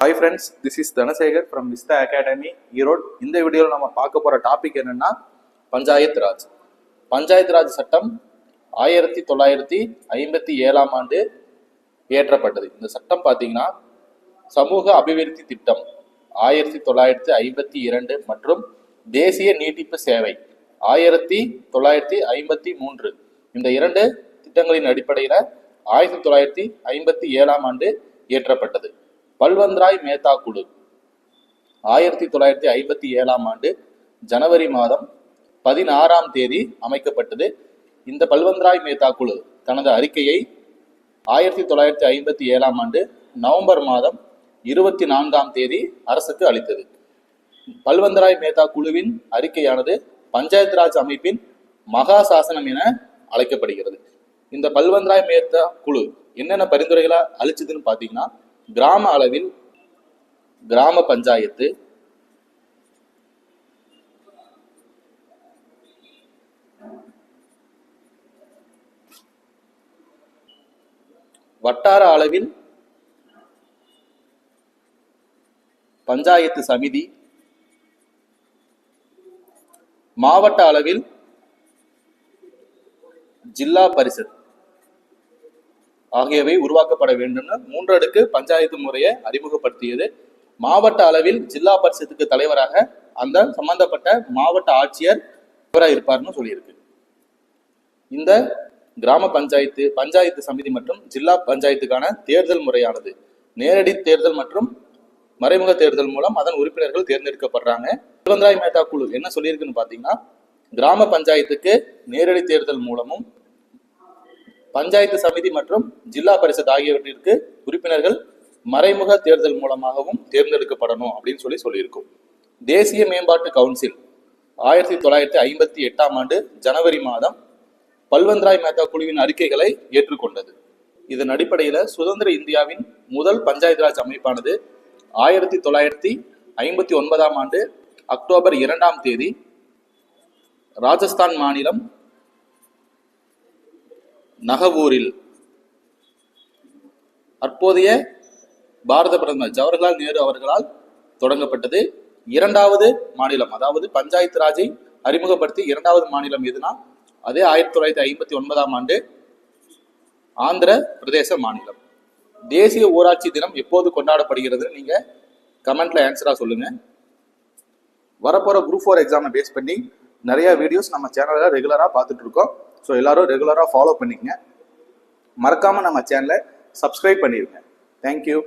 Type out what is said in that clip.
Hi friends this is Dhanasekar from Vista academy Erode இந்த வீடியோவில் நம்ம பார்க்க போகிற டாபிக் என்னென்னா பஞ்சாயத் ராஜ். பஞ்சாயத் ராஜ் சட்டம் ஆயிரத்தி தொள்ளாயிரத்தி ஐம்பத்தி ஏழாம் ஆண்டு இயற்றப்பட்டது. இந்த சட்டம் பார்த்தீங்கன்னா சமூக அபிவிருத்தி திட்டம் ஆயிரத்தி தொள்ளாயிரத்தி ஐம்பத்தி இரண்டு மற்றும் தேசிய நீட்டிப்பு சேவை ஆயிரத்தி தொள்ளாயிரத்தி ஐம்பத்தி மூன்று. இந்த இரண்டு திட்டங்களின் அடிப்படையில் ஆயிரத்தி தொள்ளாயிரத்தி ஐம்பத்தி ஏழாம் ஆண்டு இயற்றப்பட்டது. பல்வந்த்ராய் மேத்தா குழு. ஆயிரத்தி தொள்ளாயிரத்தி ஐம்பத்தி ஏழாம் ஆண்டு ஜனவரி மாதம் பதினாறாம் தேதி அமைக்கப்பட்டது. இந்த பல்வந்த்ராய் மேத்தா குழு தனது அறிக்கையை ஆயிரத்தி தொள்ளாயிரத்தி ஐம்பத்தி ஏழாம் ஆண்டு நவம்பர் மாதம் இருபத்தி நான்காம் தேதி அரசுக்கு அளித்தது. பல்வந்தராய் மேத்தா குழுவின் அறிக்கையானது பஞ்சாயத்து ராஜ் அமைப்பின் மகா சாசனம் என அழைக்கப்படுகிறது. இந்த பல்வந்தராய் மேத்தா குழு என்னென்ன பரிந்துரைகளை அளிச்சதுன்னு பார்த்தீங்கன்னா கிராம அளவில் கிராம பஞ்சாயத்து வட்டார அளவில் பஞ்சாயத்து சமிதி மாவட்ட அளவில் ஜில்லா பரிஷத் ஆகியவை உருவாக்கப்பட வேண்டும்னு மூன்றடுக்கு பஞ்சாயத்து முறையை அறிமுகப்படுத்தியது. மாவட்ட அளவில் ஜில்லா பரிஷத்துக்கு தலைவராக அந்த சம்பந்தப்பட்ட மாவட்ட ஆட்சியர் இவராக இருப்பார்னு சொல்லியிருக்கு. இந்த கிராம பஞ்சாயத்து பஞ்சாயத்து சமிதி மற்றும் ஜில்லா பஞ்சாயத்துக்கான தேர்தல் முறையானது. நேரடி தேர்தல் மற்றும் மறைமுக தேர்தல் மூலம் அதன் உறுப்பினர்கள் தேர்ந்தெடுக்கப்படுறாங்க. சிவந்தராய் மேட்டா குழு என்ன சொல்லியிருக்குன்னு பார்த்தீங்கன்னா கிராம பஞ்சாயத்துக்கு நேரடி தேர்தல் மூலமும் பஞ்சாயத்து சமிதி மற்றும் ஜில்லா பரிஷத் ஆகியவற்றிற்கு உறுப்பினர்கள் மறைமுக தேர்தல் மூலமாகவும் தேர்ந்தெடுக்கப்படணும் அப்படின்னு சொல்லி சொல்லியிருக்கோம். தேசிய மேம்பாட்டு கவுன்சில் ஆயிரத்தி தொள்ளாயிரத்தி ஐம்பத்தி எட்டாம் ஆண்டு ஜனவரி மாதம் பல்வந்த்ராய் மேத்தா குழுவின் அறிக்கைகளை ஏற்றுக்கொண்டது. இதன் அடிப்படையில் சுதந்திர இந்தியாவின் முதல் பஞ்சாயத்து ராஜ் அமைப்பானது ஆயிரத்தி தொள்ளாயிரத்தி ஐம்பத்தி ஒன்பதாம் ஆண்டு அக்டோபர் இரண்டாம் தேதி ராஜஸ்தான் மாநிலம் நகவூரில் தற்போதைய பாரத பிரதமர் ஜவஹர்லால் நேரு அவர்களால் தொடங்கப்பட்டது. இரண்டாவது மாநிலம் அதாவது பஞ்சாயத்து ராஜை அறிமுகப்படுத்தி இரண்டாவது மாநிலம் எதுனா? அதே ஆயிரத்தி தொள்ளாயிரத்தி ஐம்பத்தி ஒன்பதாம் ஆண்டு ஆந்திர பிரதேச மாநிலம். தேசிய ஊராட்சி தினம் எப்போது கொண்டாடப்படுகிறது நீங்க கமெண்ட்ல ஆன்சரா சொல்லுங்க. வரப்போற குரூப் ஃபோர் எக்ஸாமை பேஸ் பண்ணி நிறைய வீடியோஸ் நம்ம சேனல்ல ரெகுலரா பார்த்துட்டு இருக்கோம். ஸோ எல்லாரும் ரெகுலராக ஃபாலோ பண்ணிக்கங்க. மறக்காமல் நம்ம சேனலை சப்ஸ்கிரைப் பண்ணிடுங்க தேங்க்யூ